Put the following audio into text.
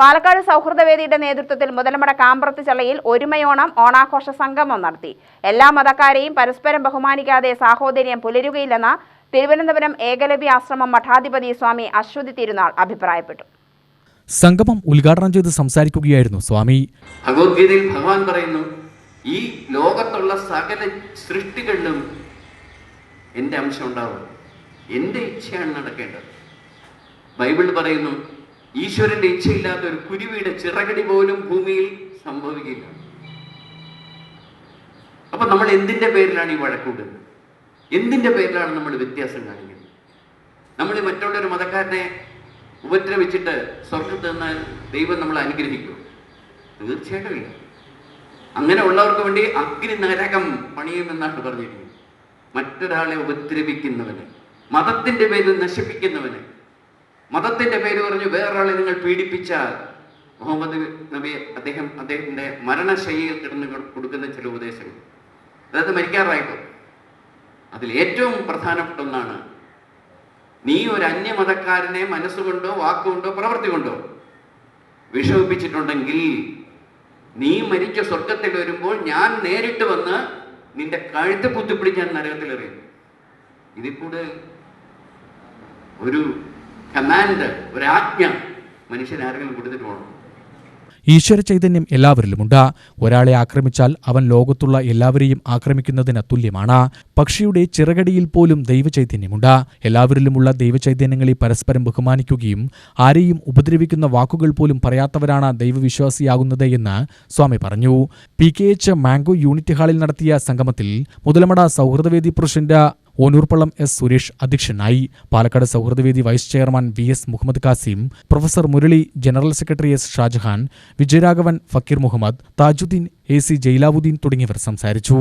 പാലക്കാട് സൗഹൃദവേദിയുടെ നേതൃത്വത്തിൽ മുതലമട കാമ്പ്രത്ത് ചള്ളയിൽ ഒരുമയോണം ഓണാഘോഷ സംഗമം നടത്തി. എല്ലാ മതക്കാരെയും പരസ്പരം ബഹുമാനിക്കാതെ സാഹോദര്യം പുലരുകയില്ലെന്ന തിരുവനന്തപുരം ഏകലവ്യ ആശ്രമം മഠാധിപതി സ്വാമി അശ്വതി തിരുനാൾ അഭിപ്രായപ്പെട്ടു. സംഗമം ഉദ്ഘാടനം ചെയ്ത് സംസാരിക്കുകയായിരുന്നു സ്വാമി. ഭഗവത്ഗീതയിൽ ഭഗവാൻ പറയുന്നു ഈ ലോകത്തുള്ള സകല സൃഷ്ടികളിലും എന്റെ അംശം ഉണ്ടാവും. എന്റെ ഇച്ഛയാണ് നടക്കേണ്ടത്. ബൈബിൾ പറയുന്നു ഈശ്വരന്റെ ഇച്ഛയില്ലാത്ത ഒരു കുരുവിയുടെ ചിറകടി പോലും ഭൂമിയിൽ സംഭവിക്കില്ല. അപ്പൊ നമ്മൾ എന്തിന്റെ പേരിലാണ് ഈ വഴക്കൂടുന്നത് എന്തിന്റെ പേരിലാണ് നമ്മൾ വ്യത്യാസം കാണിക്കുന്നത്? നമ്മൾ മറ്റുള്ള ഒരു മതക്കാരനെ ഉപദ്രവിച്ചിട്ട് സ്വർഗത്ത് നിന്നാൽ ദൈവം നമ്മൾ അനുഗ്രഹിക്കും. തീർച്ചയായിട്ടും ഇല്ല. അങ്ങനെ ഉള്ളവർക്ക് വേണ്ടി അഗ്നി നരകം പണിയുമെന്നാണ് പറഞ്ഞിരിക്കുന്നത്. മറ്റൊരാളെ ഉപദ്രവിക്കുന്നവന് മതത്തിന്റെ പേരിൽ നശിപ്പിക്കുന്നവന് മതത്തിന്റെ പേര് പറഞ്ഞു വേറൊരാളെ നിങ്ങൾ പീഡിപ്പിച്ചാൽ മുഹമ്മദ് നബി അദ്ദേഹം അദ്ദേഹത്തിന്റെ മരണശൈലിയിൽ കിടന്ന് കൊടുക്കുന്ന ചില ഉപദേശങ്ങൾ. അതായത് മരിക്കാറായപ്പോൾ അതിൽ ഏറ്റവും പ്രധാനപ്പെട്ട ഒന്നാണ് നീ ഒരു അന്യമതക്കാരനെ മനസ്സുകൊണ്ടോ വാക്കുകൊണ്ടോ പ്രവൃത്തി കൊണ്ടോ വിഷമിപ്പിച്ചിട്ടുണ്ടെങ്കിൽ നീ മരിച്ച സ്വർഗത്തിൽ വരുമ്പോൾ ഞാൻ നേരിട്ട് വന്ന് നിന്റെ കഴുത്ത് കുത്തിപ്പിടിച്ച് എറിയും ഇതിൽ കൂടുതൽ ഒരു കമാൻഡ് ഒരു ആജ്ഞ മനുഷ്യൻ ആരെങ്കിലും കൊടുത്തിട്ട് പോകണം. ഈശ്വര ചൈതന്യം എല്ലാവരിലുമുണ്ട്. ഒരാളെ ആക്രമിച്ചാൽ അവൻ ലോകത്തുള്ള എല്ലാവരെയും ആക്രമിക്കുന്നതിന് തുല്യമാണ് പക്ഷിയുടെ ചിറകടിയിൽ പോലും ദൈവചൈതന്യമുണ്ട് എല്ലാവരിലുമുള്ള ദൈവചൈതന്യങ്ങളെ പരസ്പരം ബഹുമാനിക്കുകയും ആരെയും ഉപദ്രവിക്കുന്ന വാക്കുകൾ പോലും പറയാത്തവരാണ് ദൈവവിശ്വാസിയാകുന്നത് എന്ന് സ്വാമി പറഞ്ഞു. P K H mango unit ഹാളിൽ നടത്തിയ സംഗമത്തിൽ മുതലമട സൗഹൃദവേദി പ്രസിഡന്റ് ഓനൂർപ്പള്ളം എസ് സുരേഷ് അധ്യക്ഷനായി. Palakkad സൗഹൃദവേദി vice chairman V S Muhammad Kasim professor Murali general secretary S Shajahan Vijayaraghavan Fakir Muhammad Thajuddin A C തുടങ്ങിയവർ സംസാരിച്ചു.